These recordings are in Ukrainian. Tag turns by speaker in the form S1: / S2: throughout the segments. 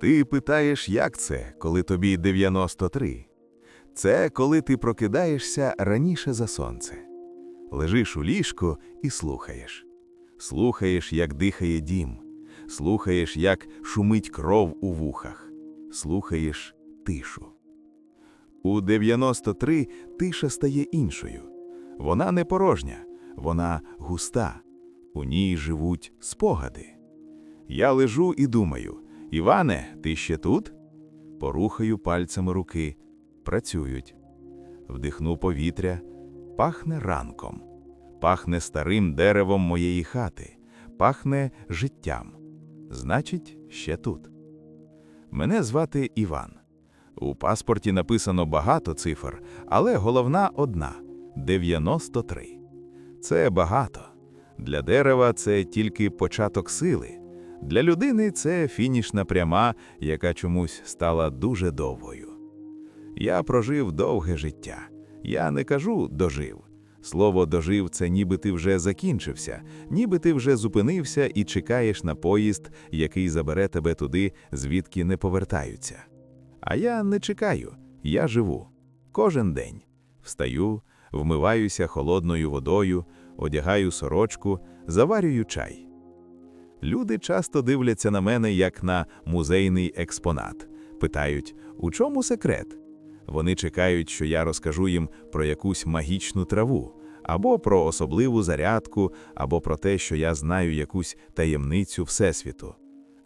S1: Ти питаєш, як це, коли тобі 93? Це коли ти прокидаєшся раніше за сонце. Лежиш у ліжку і слухаєш. Слухаєш, як дихає дім, слухаєш, як шумить кров у вухах, слухаєш тишу. У 93 тиша стає іншою. Вона не порожня, вона густа. У ній живуть спогади. Я лежу і думаю: Іване, ти ще тут? Порухаю пальцями руки. Працюють. Вдихну повітря, пахне ранком, пахне старим деревом моєї хати, пахне життям. Значить, ще тут. Мене звати Іван. У паспорті написано багато цифр, але головна одна 93. Це багато. Для дерева це тільки початок сили. Для людини це фінішна пряма, яка чомусь стала дуже довгою. Я прожив довге життя. Я не кажу дожив. Слово дожив це ніби ти вже закінчився, ніби ти вже зупинився і чекаєш на поїзд, який забере тебе туди, звідки не повертаються. А я не чекаю, я живу. Кожен день. Встаю, вмиваюся холодною водою, одягаю сорочку, заварюю чай. Люди часто дивляться на мене як на музейний експонат, питають, у чому секрет? Вони чекають, що я розкажу їм про якусь магічну траву, або про особливу зарядку, або про те, що я знаю якусь таємницю Всесвіту.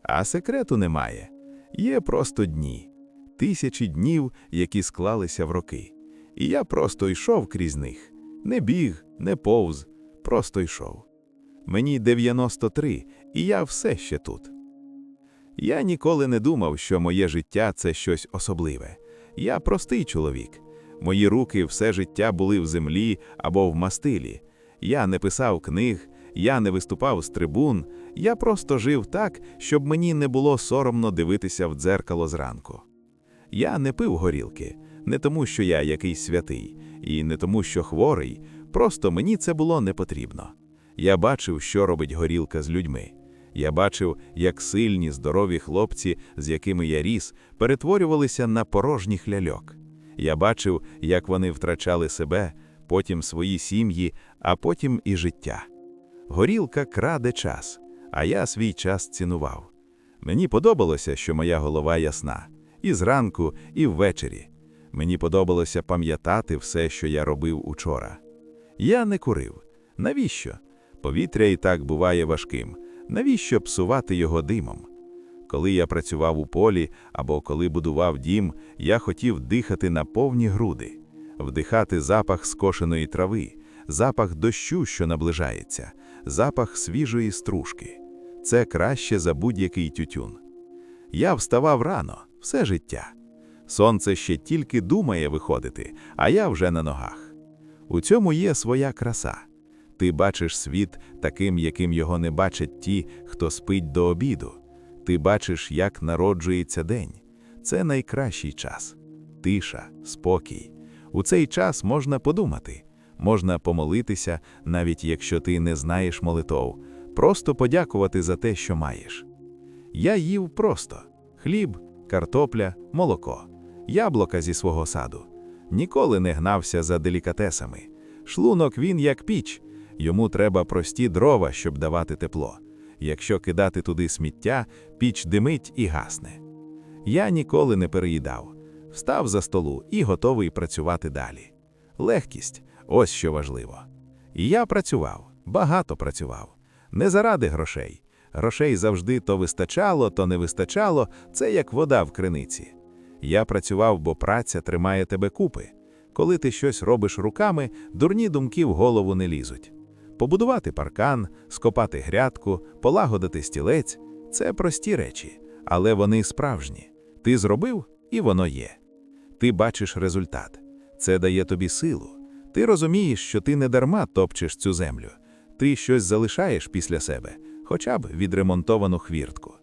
S1: А секрету немає. Є просто дні, тисячі днів, які склалися в роки. І я просто йшов крізь них. Не біг, не повз, просто йшов. Мені 93, і я все ще тут. Я ніколи не думав, що моє життя це щось особливе. Я простий чоловік. Мої руки все життя були в землі або в мастилі. Я не писав книг, я не виступав з трибун, я просто жив так, щоб мені не було соромно дивитися в дзеркало зранку. Я не пив горілки, не тому, що я якийсь святий, і не тому, що хворий, просто мені це було не потрібно. Я бачив, що робить горілка з людьми. Я бачив, як сильні, здорові хлопці, з якими я ріс, перетворювалися на порожніх ляльок. Я бачив, як вони втрачали себе, потім свої сім'ї, а потім і життя. Горілка краде час, а я свій час цінував. Мені подобалося, що моя голова ясна, і зранку, і ввечері. Мені подобалося пам'ятати все, що я робив учора. Я не курив. Навіщо? Повітря і так буває важким. Навіщо псувати його димом? Коли я працював у полі або коли будував дім, я хотів дихати на повні груди, вдихати запах скошеної трави, запах дощу, що наближається, запах свіжої стружки. Це краще за будь-який тютюн. Я вставав рано, все життя. Сонце ще тільки думає виходити, а я вже на ногах. У цьому є своя краса. Ти бачиш світ таким, яким його не бачать ті, хто спить до обіду. Ти бачиш, як народжується день. Це найкращий час. Тиша, спокій. У цей час можна подумати, можна помолитися, навіть якщо ти не знаєш молитов, просто подякувати за те, що маєш. Я їв просто хліб, картопля, молоко, яблука зі свого саду. Ніколи не гнався за делікатесами. Шлунок він як піч. Йому треба прості дрова, щоб давати тепло. Якщо кидати туди сміття, піч димить і гасне. Я ніколи не переїдав, встав за столу і готовий працювати далі. Легкість ось що важливо. І я працював, багато працював, не заради грошей. Грошей завжди то вистачало, то не вистачало, це як вода в криниці. Я працював, бо праця тримає тебе купи. Коли ти щось робиш руками, дурні думки в голову не лізуть. Побудувати паркан, скопати грядку, полагодити стілець це прості речі, але вони справжні. Ти зробив, і воно є. Ти бачиш результат. Це дає тобі силу. Ти розумієш, що ти не дарма топчеш цю землю. Ти щось залишаєш після себе, хоча б відремонтовану хвіртку.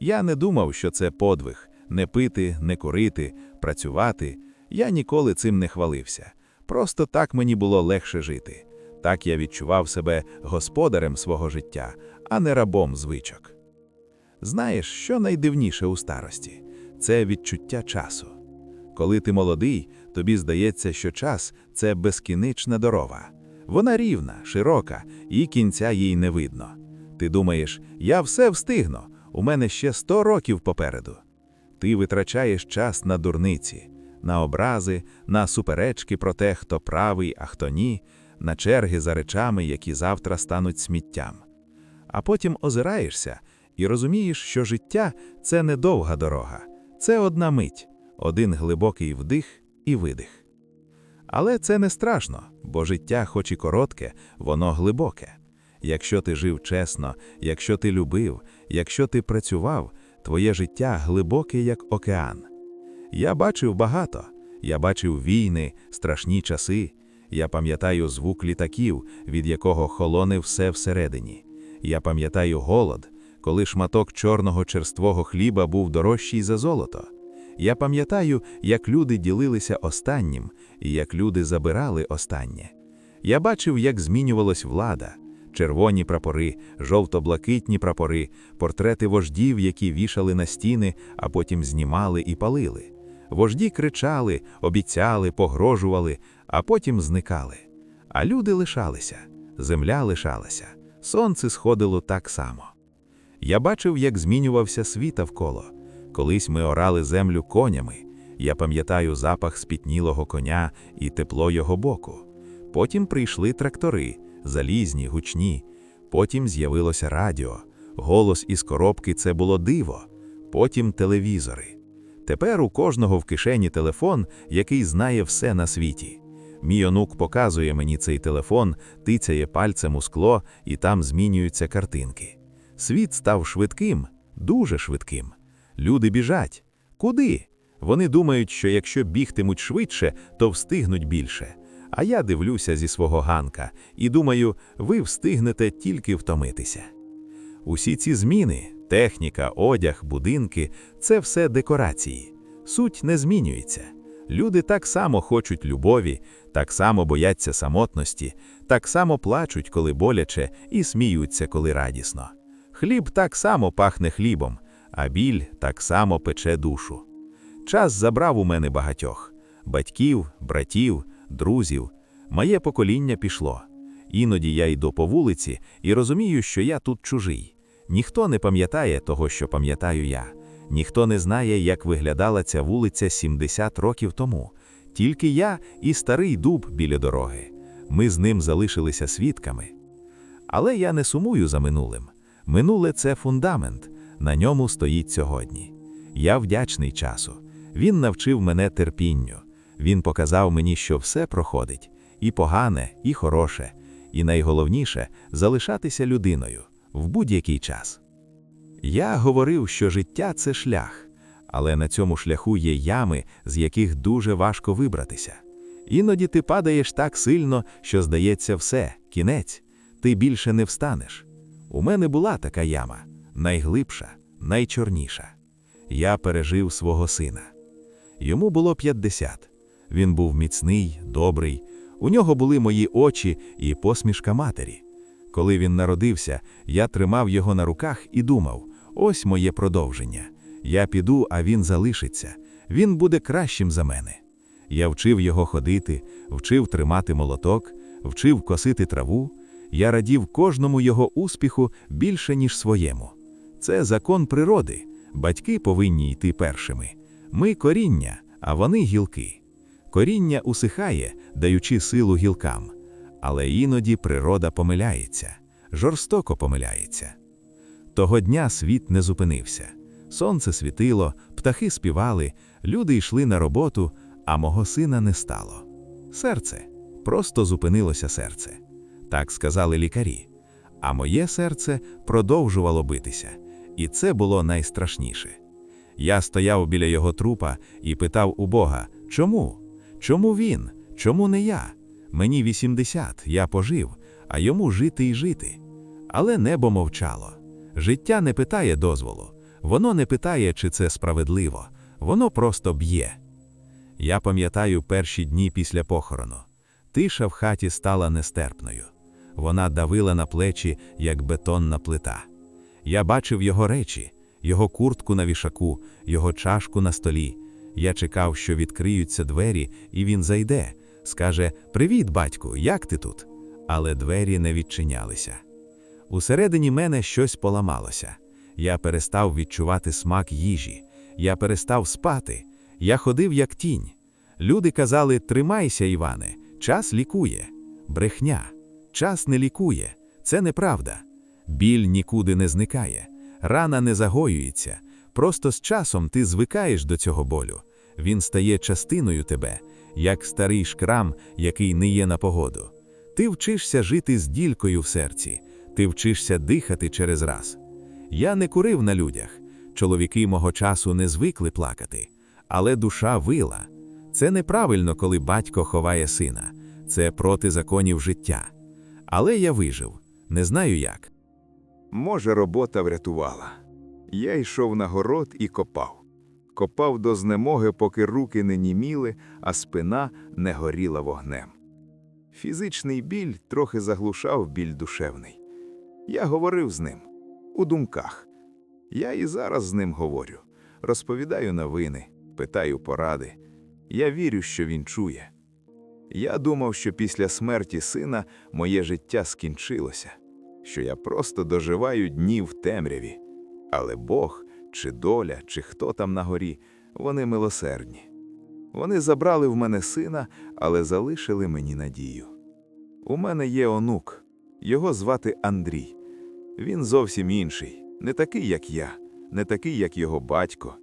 S1: Я не думав, що це подвиг не пити, не курити, працювати. Я ніколи цим не хвалився. Просто так мені було легше жити. Так я відчував себе господарем свого життя, а не рабом звичок.
S2: Знаєш, що найдивніше у старості це відчуття часу. Коли ти молодий, тобі здається, що час це безкінечна дорога. Вона рівна, широка, і кінця їй не видно. Ти думаєш, я все встигну, у мене ще сто років попереду. Ти витрачаєш час на дурниці, на образи, на суперечки про те, хто правий, а хто ні, на черги за речами, які завтра стануть сміттям. А потім озираєшся і розумієш, що життя це не довга дорога, це одна мить, один глибокий вдих і видих. Але це не страшно, бо життя, хоч і коротке, воно глибоке. Якщо ти жив чесно, якщо ти любив, якщо ти працював, твоє життя глибоке, як океан. Я бачив багато, я бачив війни, страшні часи. Я пам'ятаю звук літаків, від якого холоне все всередині. Я пам'ятаю голод, коли шматок чорного черствого хліба був дорожчий за золото. Я пам'ятаю, як люди ділилися останнім і як люди забирали останнє. Я бачив, як змінювалась влада, червоні прапори, жовто-блакитні прапори, портрети вождів, які вішали на стіни, а потім знімали і палили. Вожді кричали, обіцяли, погрожували, а потім зникали. А люди лишалися, земля лишалася, сонце сходило так само. Я бачив, як змінювався світ навколо. Колись ми орали землю конями. Я пам'ятаю запах спітнілого коня і тепло його боку. Потім прийшли трактори, залізні, гучні. Потім з'явилося радіо. Голос із коробки це було диво. Потім телевізори. Тепер у кожного в кишені телефон, який знає все на світі. Мій онук показує мені цей телефон, тицяє пальцем у скло, і там змінюються картинки. Світ став швидким, дуже швидким. Люди біжать. Куди? Вони думають, що якщо бігтимуть швидше, то встигнуть більше. А я дивлюся зі свого ганка і думаю, ви встигнете тільки втомитися. Усі ці зміни техніка, одяг, будинки це все декорації. Суть не змінюється. Люди так само хочуть любові, так само бояться самотності, так само плачуть, коли боляче, і сміються, коли радісно. Хліб так само пахне хлібом, а біль так само пече душу. Час забрав у мене багатьох батьків, братів, друзів. Моє покоління пішло. Іноді я йду по вулиці і розумію, що я тут чужий. Ніхто не пам'ятає того, що пам'ятаю я. Ніхто не знає, як виглядала ця вулиця 70 років тому. Тільки я і старий дуб біля дороги. Ми з ним залишилися свідками. Але я не сумую за минулим. Минуле це фундамент, на ньому стоїть сьогодні. Я вдячний часу. Він навчив мене терпінню. Він показав мені, що все проходить і погане, і хороше, і найголовніше залишатися людиною в будь-який час. Я говорив, що життя це шлях, але на цьому шляху є ями, з яких дуже важко вибратися. Іноді ти падаєш так сильно, що здається, все, кінець, ти більше не встанеш. У мене була така яма найглибша, найчорніша. Я пережив свого сина. Йому було 50. Він був міцний, добрий. У нього були мої очі і посмішка матері. Коли він народився, я тримав його на руках і думав: ось моє продовження. Я піду, а він залишиться. Він буде кращим за мене. Я вчив його ходити, вчив тримати молоток, вчив косити траву. Я радів кожному його успіху більше, ніж своєму. Це закон природи. Батьки повинні йти першими. Ми коріння, а вони гілки. Коріння усихає, даючи силу гілкам. Але іноді природа помиляється, жорстоко помиляється. Того дня світ не зупинився. Сонце світило, птахи співали, люди йшли на роботу, а мого сина не стало. Серце просто зупинилося серце. Так сказали лікарі. А моє серце продовжувало битися, і це було найстрашніше. Я стояв біля його трупа і питав у Бога, чому? Чому він? Чому не я? Мені 80, я пожив, а йому жити і жити. Але небо мовчало. Життя не питає дозволу, воно не питає, чи це справедливо, воно просто б'є. Я пам'ятаю перші дні після похорону. Тиша в хаті стала нестерпною. Вона давила на плечі, як бетонна плита. Я бачив його речі, його куртку на вішаку, його чашку на столі. Я чекав, що відкриються двері, і він зайде, скаже: Привіт, батьку, як ти тут? Але двері не відчинялися. Усередині мене щось поламалося. Я перестав відчувати смак їжі, я перестав спати, я ходив як тінь. Люди казали: Тримайся, Іване, час лікує. Брехня, час не лікує, це неправда. Біль нікуди не зникає, рана не загоюється. Просто з часом ти звикаєш до цього болю. Він стає частиною тебе, як старий шкрам, який не є на погоду. Ти вчишся жити з дількою в серці, ти вчишся дихати через раз. Я не курив на людях. Чоловіки мого часу не звикли плакати, але душа вила. Це неправильно, коли батько ховає сина, це проти законів життя. Але я вижив, не знаю як.
S1: Може, робота врятувала. Я йшов на город і копав. Копав до знемоги, поки руки не німіли, а спина не горіла вогнем. Фізичний біль трохи заглушав біль душевний. Я говорив з ним у думках. Я і зараз з ним говорю, розповідаю новини, питаю поради. Я вірю, що він чує. Я думав, що після смерті сина моє життя скінчилося, що я просто доживаю дні в темряві. Але Бог, чи доля, чи хто там на горі, вони милосердні. Вони забрали в мене сина, але залишили мені надію. У мене є онук, його звати Андрій. Він зовсім інший, не такий, як я, не такий, як його батько.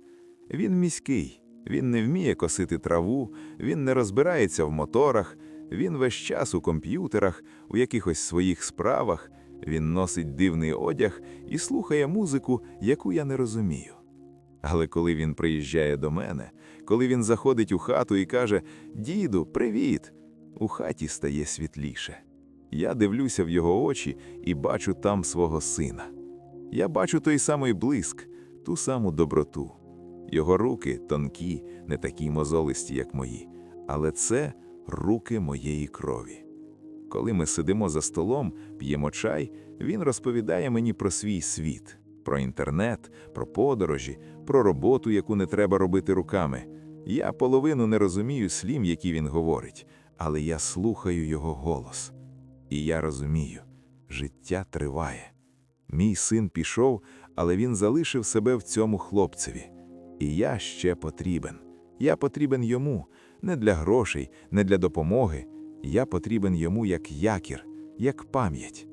S1: Він міський, він не вміє косити траву, він не розбирається в моторах, він весь час у комп'ютерах, у якихось своїх справах, він носить дивний одяг і слухає музику, яку я не розумію. Але коли він приїжджає до мене, коли він заходить у хату і каже: Діду, привіт! У хаті стає світліше. Я дивлюся в його очі і бачу там свого сина. Я бачу той самий блиск, ту саму доброту. Його руки тонкі, не такі мозолисті, як мої, але це руки моєї крові. Коли ми сидимо за столом, п'ємо чай, він розповідає мені про свій світ, про інтернет, про подорожі, про роботу, яку не треба робити руками. Я половину не розумію слів, які він говорить, але я слухаю його голос. І я розумію, життя триває. Мій син пішов, але він залишив себе в цьому хлопцеві. І я ще потрібен. Я потрібен йому не для грошей, не для допомоги. Я потрібен йому як якір, як пам'ять.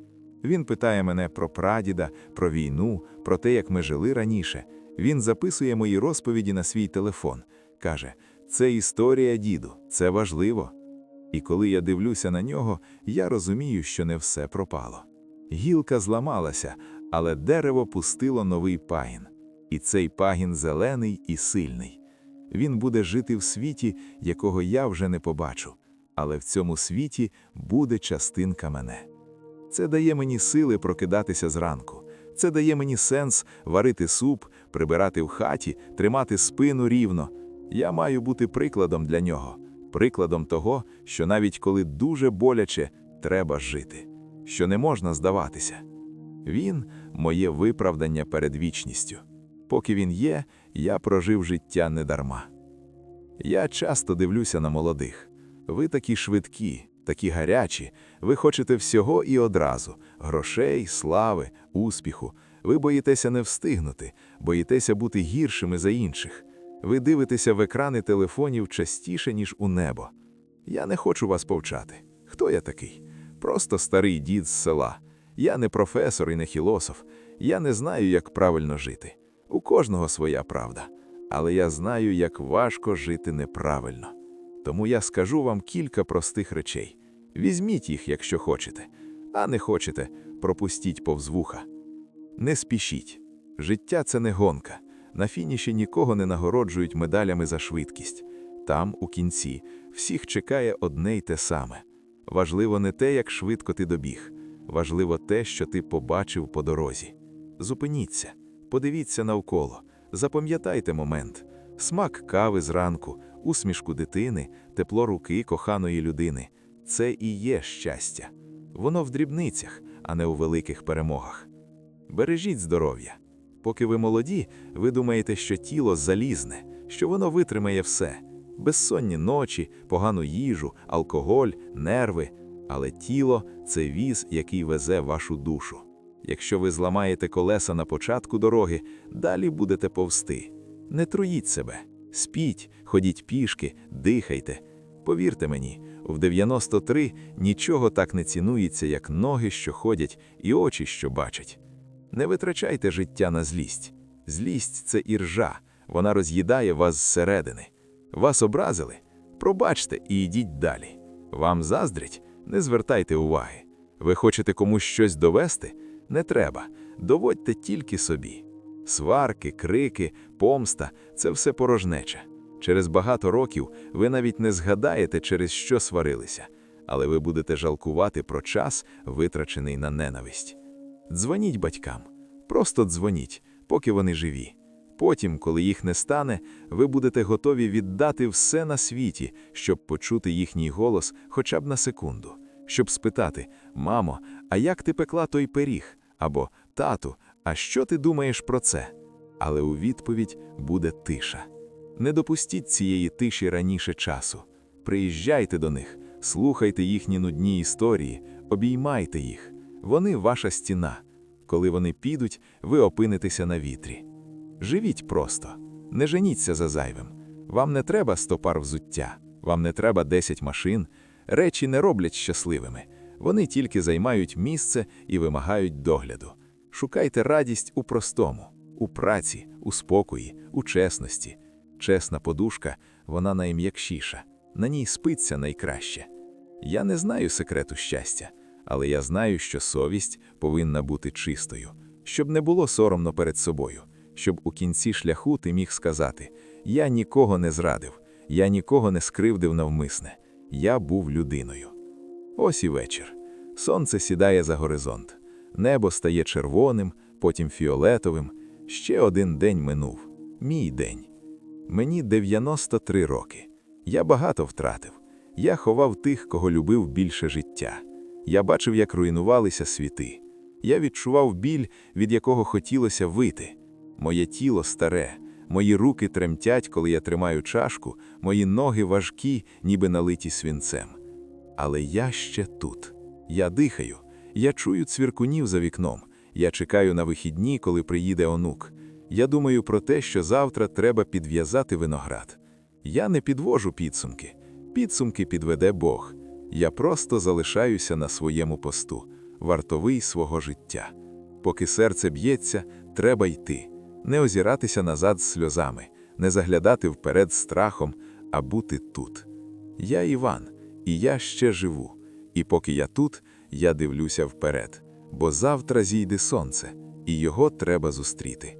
S1: Він питає мене про прадіда, про війну, про те, як ми жили раніше. Він записує мої розповіді на свій телефон. Каже: це історія, діду, це важливо. І коли я дивлюся на нього, я розумію, що не все пропало. Гілка зламалася, але дерево пустило новий пагін. І цей пагін зелений і сильний. Він буде жити в світі, якого я вже не побачу, але в цьому світі буде частинка мене. Це дає мені сили прокидатися зранку. Це дає мені сенс варити суп, прибирати в хаті, тримати спину рівно. Я маю бути прикладом для нього, прикладом того, що навіть коли дуже боляче, треба жити, що не можна здаватися. Він моє виправдання перед вічністю. Поки він є, я прожив життя недарма. Я часто дивлюся на молодих. Ви такі швидкі, такі гарячі, ви хочете всього і одразу грошей, слави, успіху. Ви боїтеся не встигнути, боїтеся бути гіршими за інших. Ви дивитеся в екрани телефонів частіше, ніж у небо. Я не хочу вас повчати. Хто я такий? Просто старий дід з села. Я не професор і не філософ. Я не знаю, як правильно жити. У кожного своя правда. Але я знаю, як важко жити неправильно. Тому я скажу вам кілька простих речей. Візьміть їх, якщо хочете, а не хочете, пропустіть повз вуха. Не спішіть. Життя це не гонка. На фініші нікого не нагороджують медалями за швидкість. Там, у кінці, всіх чекає одне й те саме. Важливо не те, як швидко ти добіг, важливо те, що ти побачив по дорозі. Зупиніться, подивіться навколо, запам'ятайте момент, смак кави зранку, усмішку дитини, тепло руки коханої людини. Це і є щастя. Воно в дрібницях, а не у великих перемогах. Бережіть здоров'я.
S2: Поки ви молоді, ви думаєте, що тіло залізне, що воно витримає все: безсонні ночі, погану їжу, алкоголь, нерви. Але тіло це віз, який везе вашу душу. Якщо ви зламаєте колеса на початку дороги, далі будете повсти. Не труїть себе, спіть, ходіть пішки, дихайте. Повірте мені, в 93 нічого так не цінується, як ноги, що ходять, і очі, що бачать. Не витрачайте життя на злість. Злість це іржа, вона роз'їдає вас зсередини. Вас образили? Пробачте і йдіть далі. Вам заздрять? Не звертайте уваги. Ви хочете комусь щось довести? Не треба. Доводьте тільки собі. Сварки, крики, помста це все порожнеча. Через багато років ви навіть не згадаєте, через що сварилися, але ви будете жалкувати про час, витрачений на ненависть. Дзвоніть батькам, просто дзвоніть, поки вони живі. Потім, коли їх не стане, ви будете готові віддати все на світі, щоб почути їхній голос хоча б на секунду, щоб спитати: Мамо, а як ти пекла той пиріг? або Тату, а що ти думаєш про це? Але у відповідь буде тиша. Не допустіть цієї тиші раніше часу. Приїжджайте до них, слухайте їхні нудні історії, обіймайте їх. Вони ваша стіна. Коли вони підуть, ви опинитеся на вітрі. Живіть просто, не женіться за зайвим. Вам не треба сто пар взуття, вам не треба 10 машин. Речі не роблять щасливими. Вони тільки займають місце і вимагають догляду. Шукайте радість у простому, у праці, у спокої, у чесності. Чесна подушка, вона найм'якшіша, на ній спиться найкраще. Я не знаю секрету щастя, але я знаю, що совість повинна бути чистою, щоб не було соромно перед собою, щоб у кінці шляху ти міг сказати: Я нікого не зрадив, я нікого не скривдив навмисне, я був людиною. Ось і вечір. Сонце сідає за горизонт. Небо стає червоним, потім фіолетовим. Ще один день минув. Мій день. Мені 93 роки. Я багато втратив. Я ховав тих, кого любив більше життя. Я бачив, як руйнувалися світи. Я відчував біль, від якого хотілося вити. Моє тіло старе, мої руки тремтять, коли я тримаю чашку, мої ноги важкі, ніби налиті свінцем. Але я ще тут. Я дихаю, я чую цвіркунів за вікном. Я чекаю на вихідні, коли приїде онук. Я думаю про те, що завтра треба підв'язати виноград. Я не підвожу підсумки. Підсумки підведе Бог. Я просто залишаюся на своєму посту, вартовий свого життя. Поки серце б'ється, треба йти, не озиратися назад з сльозами, не заглядати вперед страхом, а бути тут. Я Іван, і я ще живу. І поки я тут, я дивлюся вперед, бо завтра зійде сонце, і його треба зустріти.